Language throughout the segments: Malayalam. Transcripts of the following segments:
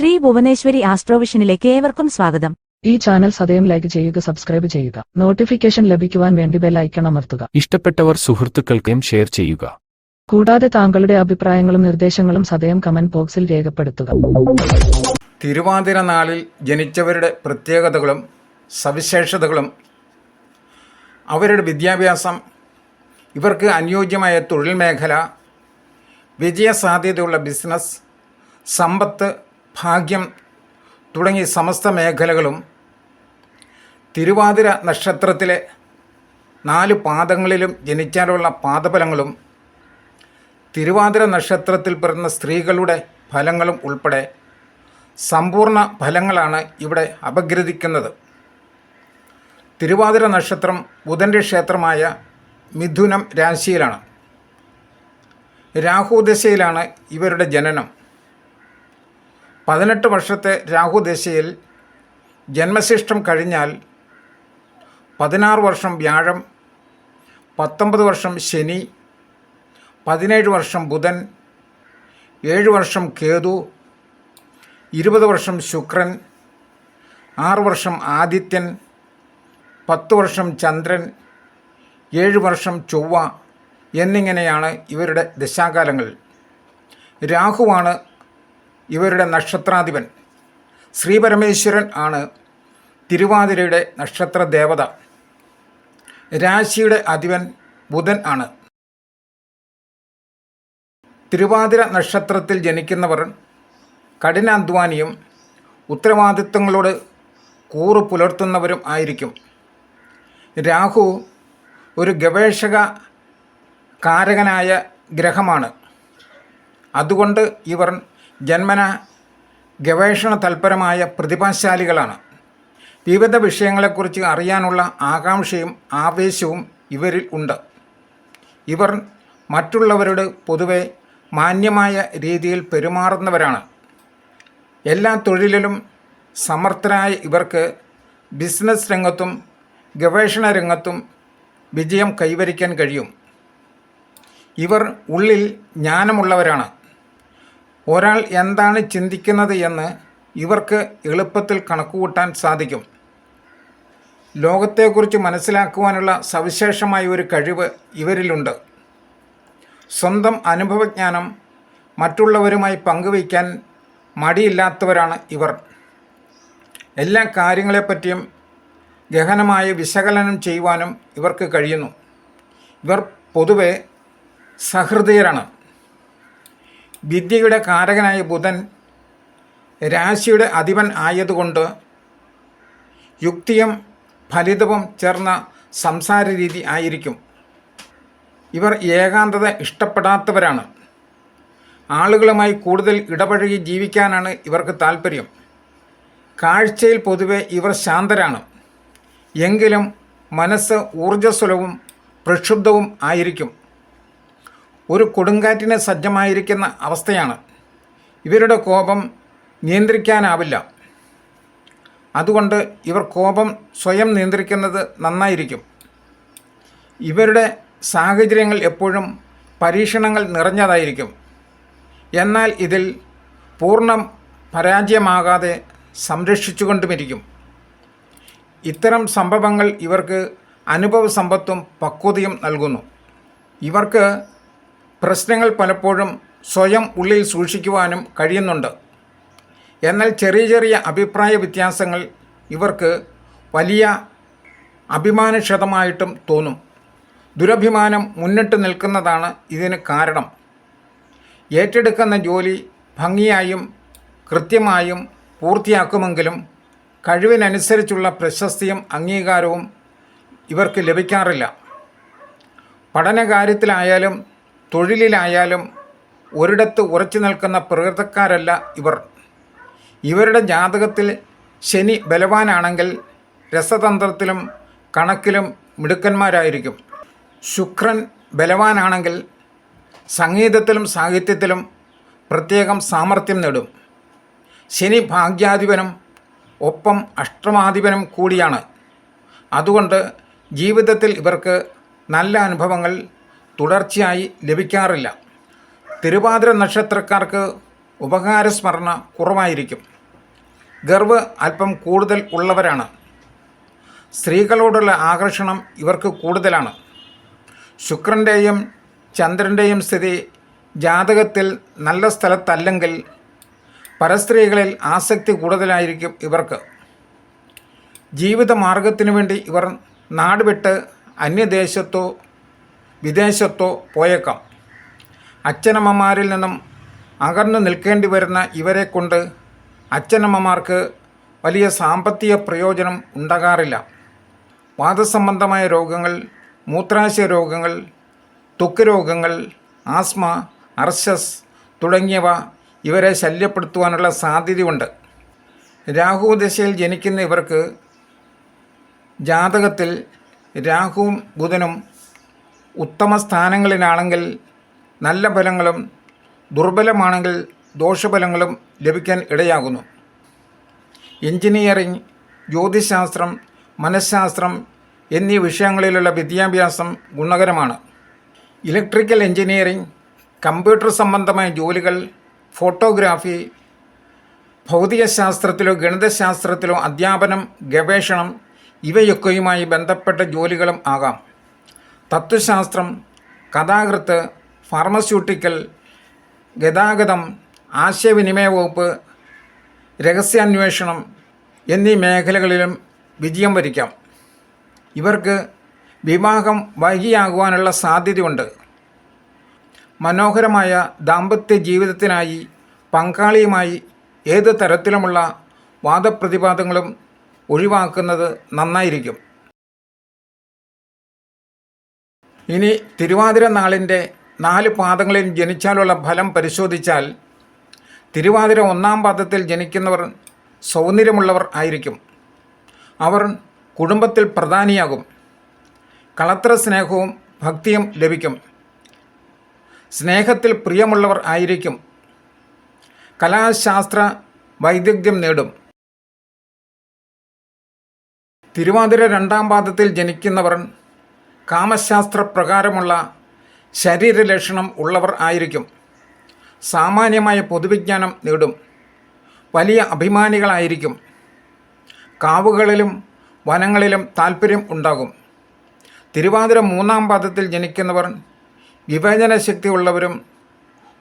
ശ്രീ ഭുവനേശ്വരി ആസ്ട്രോവിഷനിലേക്ക് ഏവർക്കും സ്വാഗതം. ഈ ചാനൽ സദയം ലൈക്ക് ചെയ്യുക സബ്സ്ക്രൈബ് ചെയ്യുക. നോട്ടിഫിക്കേഷൻ ലഭിക്കുവാൻ വേണ്ടി ബെൽ ഐക്കൺ അമർത്തുക. ഇഷ്ടപ്പെട്ടവർ സുഹൃത്തുക്കൾക്കും ഷെയർ ചെയ്യുക. കൂടാതെ താങ്കളുടെ അഭിപ്രായങ്ങളും നിർദ്ദേശങ്ങളും സദയം കമന്റ് ബോക്സിൽ രേഖപ്പെടുത്തുക. തിരുവാതിര നാളിൽ ജനിച്ചവരുടെ പ്രത്യേകതകളും സവിശേഷതകളും അവരുടെ വിദ്യാഭ്യാസം ഇവർക്ക് അനുയോജ്യമായ തൊഴിൽ മേഖല വിജയസാധ്യതയുള്ള ബിസിനസ് സമ്പത്ത് ഭാഗ്യം തുടങ്ങി സമസ്ത മേഖലകളും തിരുവാതിര നക്ഷത്രത്തിലെ നാല് പാദങ്ങളിലും ജനിച്ചാലുള്ള പാദഫലങ്ങളും തിരുവാതിര നക്ഷത്രത്തിൽ പിറന്ന സ്ത്രീകളുടെ ഫലങ്ങളും ഉൾപ്പെടെ സമ്പൂർണ ഫലങ്ങളാണ് ഇവിടെ അപഗ്രഥിക്കുന്നത്. തിരുവാതിര നക്ഷത്രം ബുധന്റെ ക്ഷേത്രമായ മിഥുനം രാശിയിലാണ്. രാഹുദശയിലാണ് ഇവരുടെ ജനനം. പതിനെട്ട് വർഷത്തെ രാഹു ദശയിൽ ജന്മശിഷ്ടം കഴിഞ്ഞാൽ പതിനാറ് വർഷം വ്യാഴം പത്തൊമ്പത് വർഷം ശനി പതിനേഴ് വർഷം ബുധൻ ഏഴ് വർഷം കേതു ഇരുപത് വർഷം ശുക്രൻ ആറ് വർഷം ആദിത്യൻ പത്ത് വർഷം ചന്ദ്രൻ ഏഴ് വർഷം ചൊവ്വ എന്നിങ്ങനെയാണ് ഇവരുടെ ദശാകാലങ്ങൾ. രാഹുവാണ് ഇവരുടെ നക്ഷത്രാധിപൻ. ശ്രീപരമേശ്വരൻ ആണ് തിരുവാതിരയുടെ നക്ഷത്ര ദേവത. രാശിയുടെ അധിപൻ ബുധൻ ആണ്. തിരുവാതിര നക്ഷത്രത്തിൽ ജനിക്കുന്നവർ കഠിനാധ്വാനിയും ഉത്തരവാദിത്വങ്ങളോട് കൂറു പുലർത്തുന്നവരും ആയിരിക്കും. രാഹു ഒരു ഗവേഷക കാരകനായ ഗ്രഹമാണ്. അതുകൊണ്ട് ഇവർ ജന്മന ഗവേഷണ തൽപരമായ പ്രതിഭാശാലികളാണ്. വിവിധ വിഷയങ്ങളെക്കുറിച്ച് അറിയാനുള്ള ആകാംക്ഷയും ആവേശവും ഇവരിൽ ഉണ്ട്. ഇവർ മറ്റുള്ളവരോട് പൊതുവെ മാന്യമായ രീതിയിൽ പെരുമാറുന്നവരാണ്. എല്ലാ തൊഴിലിലും സമർത്ഥരായ ഇവർക്ക് ബിസിനസ് രംഗത്തും ഗവേഷണ രംഗത്തും വിജയം കൈവരിക്കാൻ കഴിയും. ഇവർ ഉള്ളിൽ ജ്ഞാനമുള്ളവരാണ്. ഒരാൾ എന്താണ് ചിന്തിക്കുന്നത് എന്ന് ഇവർക്ക് എളുപ്പത്തിൽ കണക്കുകൂട്ടാൻ സാധിക്കും. ലോകത്തെക്കുറിച്ച് മനസ്സിലാക്കുവാനുള്ള സവിശേഷമായ ഒരു കഴിവ് ഇവരിലുണ്ട്. സ്വന്തം അനുഭവജ്ഞാനം മറ്റുള്ളവരുമായി പങ്കുവയ്ക്കാൻ മടിയില്ലാത്തവരാണ് ഇവർ. എല്ലാ കാര്യങ്ങളെപ്പറ്റിയും ഗഹനമായ വിശകലനം ചെയ്യുവാനും ഇവർക്ക് കഴിയുന്നു. ഇവർ പൊതുവെ സഹൃദയരാണ്. വിദ്യയുടെ കാരകനായ ബുധൻ രാശിയുടെ അധിപൻ ആയതുകൊണ്ട് യുക്തിയും ഫലിതവും ചേർന്ന സംസാര രീതി ആയിരിക്കും. ഇവർ ഏകാന്തത ഇഷ്ടപ്പെടാത്തവരാണ്. ആളുകളുമായി കൂടുതൽ ഇടപഴകി ജീവിക്കാനാണ് ഇവർക്ക് താല്പര്യം കാഴ്ചയിൽ പൊതുവെ ഇവർ ശാന്തരാണ്. എങ്കിലും മനസ്സ് ഊർജസ്വലവും പ്രക്ഷുബ്ധവും ആയിരിക്കും. ഒരു കൊടുങ്കാറ്റിന് സജ്ജമായിരിക്കുന്ന അവസ്ഥയാണ്. ഇവരുടെ കോപം നിയന്ത്രിക്കാനാവില്ല. അതുകൊണ്ട് ഇവർ കോപം സ്വയം നിയന്ത്രിക്കുന്നത് നന്നായിരിക്കും. ഇവരുടെ സാഹചര്യങ്ങൾ എപ്പോഴും പരീക്ഷണങ്ങൾ നിറഞ്ഞതായിരിക്കും. എന്നാൽ ഇതിൽ പൂർണം പരാജയമാകാതെ സംരക്ഷിച്ചുകൊണ്ടുമിരിക്കും. ഇത്തരം സംഭവങ്ങൾ ഇവർക്ക് അനുഭവ സമ്പത്തും പക്വതയും നൽകുന്നു. ഇവർക്ക് പ്രശ്നങ്ങൾ പലപ്പോഴും സ്വയം ഉള്ളിൽ സൂക്ഷിക്കുവാനും കഴിയുന്നുണ്ട്. എന്നാൽ ചെറിയ ചെറിയ അഭിപ്രായ വ്യത്യാസങ്ങൾ ഇവർക്ക് വലിയ അഭിമാനക്ഷതമായിട്ടും തോന്നും. ദുരഭിമാനം മുന്നിട്ട് നിൽക്കുന്നതാണ് ഇതിന് കാരണം. ഏറ്റെടുക്കുന്ന ജോലി ഭംഗിയായും കൃത്യമായും പൂർത്തിയാക്കുമെങ്കിലും കഴിവിനനുസരിച്ചുള്ള പ്രശസ്തിയും അംഗീകാരവും ഇവർക്ക് ലഭിക്കാറില്ല. പഠനകാര്യത്തിലായാലും തൊഴിലിലായാലും ഒരിടത്ത് ഉറച്ചു നിൽക്കുന്ന പ്രകൃതക്കാരല്ല ഇവർ. ഇവരുടെ ജാതകത്തിൽ ശനി ബലവാനാണെങ്കിൽ രസതന്ത്രത്തിലും കണക്കിലും മിടുക്കന്മാരായിരിക്കും. ശുക്രൻ ബലവാനാണെങ്കിൽ സംഗീതത്തിലും സാഹിത്യത്തിലും പ്രത്യേകം സാമർഥ്യം നേടും. ശനി ഭാഗ്യാധിപനും ഒപ്പം അഷ്ടമാധിപനും കൂടിയാണ്. അതുകൊണ്ട് ജീവിതത്തിൽ ഇവർക്ക് നല്ല അനുഭവങ്ങൾ തുടർച്ചയായി ലഭിക്കാറില്ല. തിരുവാതിര നക്ഷത്രക്കാർക്ക് ഉപകാരസ്മരണ കുറവായിരിക്കും. ഗർവ് അല്പം കൂടുതൽ ഉള്ളവരാണ്. സ്ത്രീകളോടുള്ള ആകർഷണം ഇവർക്ക് കൂടുതലാണ്. ശുക്രന്റെയും ചന്ദ്രന്റെയും സ്ഥിതി ജാതകത്തിൽ നല്ല സ്ഥലത്തല്ലെങ്കിൽ പരസ്ത്രീകളിൽ ആസക്തി കൂടുതലായിരിക്കും ഇവർക്ക്. ജീവിത മാർഗത്തിനു വേണ്ടി ഇവർ നാടുവിട്ട് അന്യദേശത്തോ വിദേശത്തോ പോയേക്കാം. അച്ഛനമ്മമാരിൽ നിന്നും അകന്നു നിൽക്കേണ്ടി വരുന്ന ഇവരെ കൊണ്ട് അച്ഛനമ്മമാർക്ക് വലിയ സാമ്പത്തിക പ്രയോജനം ഉണ്ടാകാറില്ല. വാദസംബന്ധമായ രോഗങ്ങൾ മൂത്രാശയ രോഗങ്ങൾ ത്വക്ക് രോഗങ്ങൾ ആസ്മ അർശസ് തുടങ്ങിയവ ഇവരെ ശല്യപ്പെടുത്തുവാനുള്ള സാധ്യതയുണ്ട്. രാഹു ദശയിൽ ജനിക്കുന്ന ഇവർക്ക് ജാതകത്തിൽ രാഹുവും ബുധനും ഉത്തമ സ്ഥാനങ്ങളിലാണെങ്കിൽ നല്ല ഫലങ്ങളും ദുർബലമാണെങ്കിൽ ദോഷഫലങ്ങളും ലഭിക്കാൻ ഇടയാകുന്നു. എഞ്ചിനീയറിംഗ് ജ്യോതിശാസ്ത്രം മനഃശാസ്ത്രം എന്നീ വിഷയങ്ങളിലുള്ള വിദ്യാഭ്യാസം ഗുണകരമാണ്. ഇലക്ട്രിക്കൽ എഞ്ചിനീയറിംഗ് കമ്പ്യൂട്ടർ സംബന്ധമായ ജോലികൾ ഫോട്ടോഗ്രാഫി ഭൗതികശാസ്ത്രത്തിലോ ഗണിതശാസ്ത്രത്തിലോ അധ്യാപനം ഗവേഷണം ഇവയൊക്കെയുമായി ബന്ധപ്പെട്ട ജോലികളും ആകാം. തത്വശാസ്ത്രം കഥാകൃത്ത് ഫാർമസ്യൂട്ടിക്കൽ ഗതാഗതം ആശയവിനിമയ വകുപ്പ് രഹസ്യാന്വേഷണം എന്നീ മേഖലകളിലും വിജയം വരിക്കാം. ഇവർക്ക് വിവാഹം വൈകിയാകുവാനുള്ള സാധ്യതയുണ്ട്. മനോഹരമായ ദാമ്പത്യ ജീവിതത്തിനായി പങ്കാളിയുമായി ഏത് തരത്തിലുമുള്ള വാദപ്രതിവാദങ്ങളും ഒഴിവാക്കുന്നത് നന്നായിരിക്കും. ഇനി തിരുവാതിര നാളിന്റെ നാല് പാദങ്ങളിൽ ജനിച്ചാലുള്ള ഫലം പരിശോധിച്ചാൽ തിരുവാതിര ഒന്നാം പാദത്തിൽ ജനിക്കുന്നവർ സൗന്ദര്യമുള്ളവർ ആയിരിക്കും. അവർ കുടുംബത്തിൽ പ്രധാനിയാകും. കളത്ര സ്നേഹവും ഭക്തിയും ലഭിക്കും. സ്നേഹത്തിൽ പ്രിയമുള്ളവർ ആയിരിക്കും. കലാശാസ്ത്ര വൈദഗ്ധ്യം നേടും. തിരുവാതിര രണ്ടാം പാദത്തിൽ ജനിക്കുന്നവർ കാമശാസ്ത്ര പ്രകാരമുള്ള ശരീരലക്ഷണം ഉള്ളവർ ആയിരിക്കും. സാമാന്യമായ പൊതുവിജ്ഞാനം നേടും. വലിയ അഭിമാനികളായിരിക്കും. കാവുകളിലും വനങ്ങളിലും താല്പര്യം ഉണ്ടാകും. തിരുവാതിര മൂന്നാം പാദത്തിൽ ജനിക്കുന്നവർ വിവേചന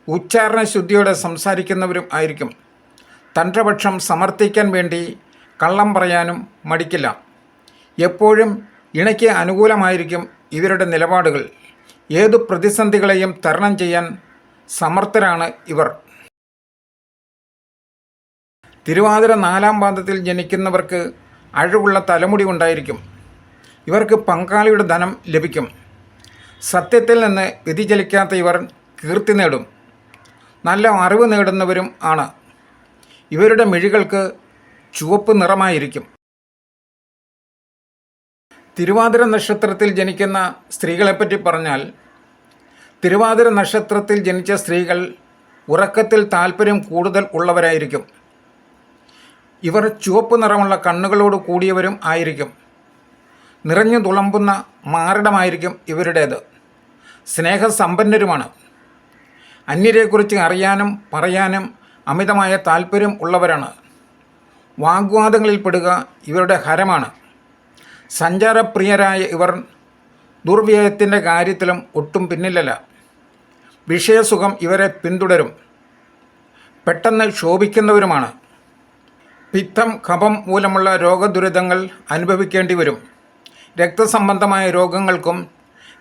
ഉച്ചാരണ ശുദ്ധിയോടെ സംസാരിക്കുന്നവരും ആയിരിക്കും. തന്ത്രപക്ഷം സമർത്ഥിക്കാൻ വേണ്ടി കള്ളം പറയാനും മടിക്കില്ല. എപ്പോഴും ഇണയ്ക്ക് അനുകൂലമായിരിക്കും ഇവരുടെ നിലപാടുകൾ ഏതു പ്രതിസന്ധികളെയും തരണം ചെയ്യാൻ സമർത്ഥരാണ് ഇവർ. തിരുവാതിര നാലാം പാദത്തിൽ ജനിക്കുന്നവർക്ക് അഴിവുള്ള തലമുടി ഉണ്ടായിരിക്കും. ഇവർക്ക് പങ്കാളിയുടെ ധനം ലഭിക്കും. സത്യത്തിൽ നിന്ന് വ്യതിചലിക്കാത്ത ഇവർ കീർത്തി നേടും. നല്ല അറിവ് നേടുന്നവരും ആണ്. ഇവരുടെ മിഴികൾക്ക് ചുവപ്പ് നിറമായിരിക്കും. തിരുവാതിര നക്ഷത്രത്തിൽ ജനിക്കുന്ന സ്ത്രീകളെപ്പറ്റി പറഞ്ഞാൽ തിരുവാതിര നക്ഷത്രത്തിൽ ജനിച്ച സ്ത്രീകൾ ഉറക്കത്തിൽ താല്പര്യം കൂടുതൽ ഉള്ളവരായിരിക്കും. ഇവർ ചുവപ്പ് നിറമുള്ള കണ്ണുകളോട് കൂടിയവരും ആയിരിക്കും. നിറഞ്ഞു തുളമ്പുന്ന മാറിടമായിരിക്കും ഇവരുടേത്. സ്നേഹസമ്പന്നരുമാണ്. അന്യരെക്കുറിച്ച് അറിയാനും പറയാനും അമിതമായ താല്പര്യം ഉള്ളവരാണ്. വാഗ്വാദങ്ങളിൽപ്പെടുക ഇവരുടെ ഹരമാണ്. സഞ്ചാരപ്രിയരായ ഇവർ ദുർവ്യയത്തിന്റെ കാര്യത്തിലും ഒട്ടും പിന്നിലല്ല. വിഷയസുഖം ഇവരെ പിന്തുടരും. പെട്ടെന്ന് ശോഭിക്കുന്നവരുമാണ്. പിത്തം കഫം മൂലമുള്ള രോഗദുരിതങ്ങൾ അനുഭവിക്കേണ്ടി വരും. രക്തസംബന്ധമായ രോഗങ്ങൾക്കും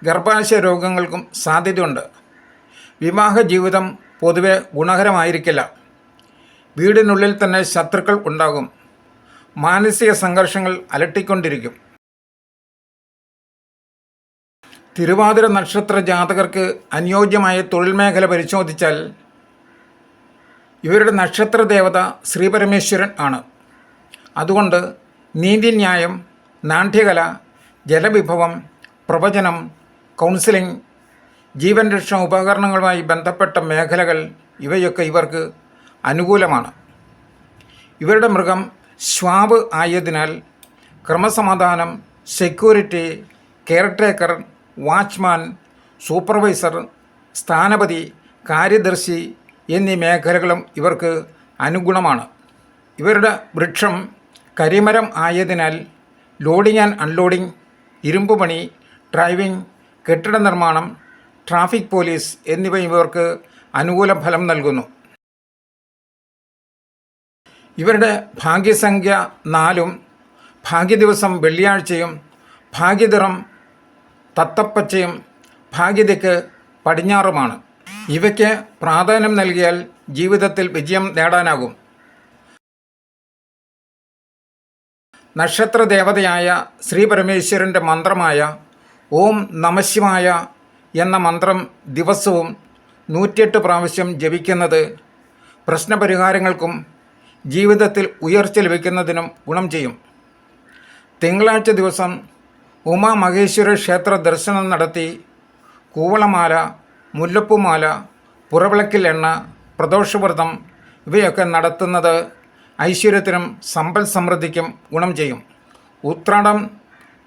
ഗർഭാശയ രോഗങ്ങൾക്കും സാധ്യതയുണ്ട്. വിവാഹ ജീവിതം പൊതുവെ ഗുണകരമായിരിക്കില്ല. വീടിനുള്ളിൽ തന്നെ ശത്രുക്കൾ ഉണ്ടാകും. മാനസിക സംഘർഷങ്ങൾ അലട്ടിക്കൊണ്ടിരിക്കും. തിരുവാതിര നക്ഷത്ര ജാതകർക്ക് അനുയോജ്യമായ തൊഴിൽ മേഖല പരിശോധിച്ചാൽ ഇവരുടെ നക്ഷത്ര ദേവത ശ്രീപരമേശ്വരൻ ആണ്. അതുകൊണ്ട് നീതിന്യായം നാട്യകല ജലവിഭവം പ്രവചനം കൗൺസിലിംഗ് ജീവൻ രക്ഷാ ഉപകരണങ്ങളുമായി ബന്ധപ്പെട്ട മേഖലകൾ ഇവയൊക്കെ ഇവർക്ക് അനുകൂലമാണ്. ഇവരുടെ മൃഗം ശ്വാവ് ആയതിനാൽ ക്രമസമാധാനം സെക്യൂരിറ്റി കെയർടേക്കർ വാച്ച്മാൻ സൂപ്പർവൈസർ സ്ഥാനപതി കാര്യദർശി എന്നീ മേഖലകളും ഇവർക്ക് അനുഗുണമാണ്. ഇവരുടെ വൃക്ഷം കരിമരം ആയതിനാൽ ലോഡിംഗ് ആൻഡ് അൺലോഡിംഗ് ഇരുമ്പ് പണി ഡ്രൈവിംഗ് കെട്ടിട നിർമ്മാണം ട്രാഫിക് പോലീസ് എന്നിവ ഇവർക്ക് അനുകൂല ഫലം നൽകുന്നു. ഇവരുടെ ഭാഗ്യസംഖ്യ നാലും ഭാഗ്യദിവസം വെള്ളിയാഴ്ചയും ഭാഗ്യദിറം തത്തപ്പച്ചയും ഭാഗ്യതയ്ക്ക് പടിഞ്ഞാറുമാണ്. ഇവയ്ക്ക് പ്രാധാന്യം നൽകിയാൽ ജീവിതത്തിൽ വിജയം നേടാനാകും. നക്ഷത്ര ദേവതയായ ശ്രീ പരമേശ്വരന്റെ മന്ത്രമായ ഓം നമശിവായ എന്ന മന്ത്രം ദിവസവും നൂറ്റിയെട്ട് പ്രാവശ്യം ജപിക്കുന്നത് പ്രശ്നപരിഹാരങ്ങൾക്കും ജീവിതത്തിൽ ഉയർച്ച ലഭിക്കുന്നതിനും ഗുണം ചെയ്യും. തിങ്കളാഴ്ച ദിവസം ഉമാമഹേശ്വര ക്ഷേത്ര ദർശനം നടത്തി കൂവളമാല മുല്ലപ്പൂമാല പുറവിളക്കിൽ എണ്ണ പ്രദോഷവ്രതം ഇവയൊക്കെ നടത്തുന്നത് ഐശ്വര്യത്തിനും സമ്പൽ സമൃദ്ധിക്കും ഗുണം ചെയ്യും. ഉത്രാടം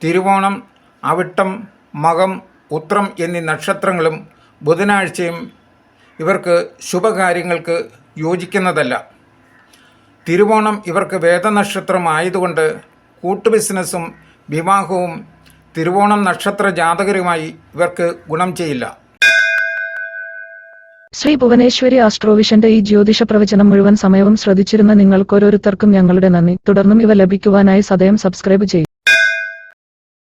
തിരുവോണം അവിട്ടം മകം ഉത്രം എന്നീ നക്ഷത്രങ്ങളും ബുധനാഴ്ചയും ഇവർക്ക് ശുഭകാര്യങ്ങൾക്ക് യോജിക്കുന്നതല്ല. തിരുവോണം ഇവർക്ക് വേദനക്ഷത്രമായതുകൊണ്ട് കൂട്ടു ബിസിനസ്സും വിവാഹവും തിരുവോണം നക്ഷത്ര ജാതകരുമായി ഇവർക്ക് ഗുണം ചെയ്യില്ല. ശ്രീ ഭുവനേശ്വരി ആസ്ട്രോവിഷന്റെ ഈ ജ്യോതിഷ പ്രവചനം മുഴുവൻ സമയവും ശ്രദ്ധിച്ചിരുന്ന നിങ്ങൾക്കോരോരുത്തർക്കും ഞങ്ങളുടെ നന്ദി. തുടർന്നും ഇവ ലഭിക്കുവാനായി സദയം സബ്സ്ക്രൈബ് ചെയ്യും.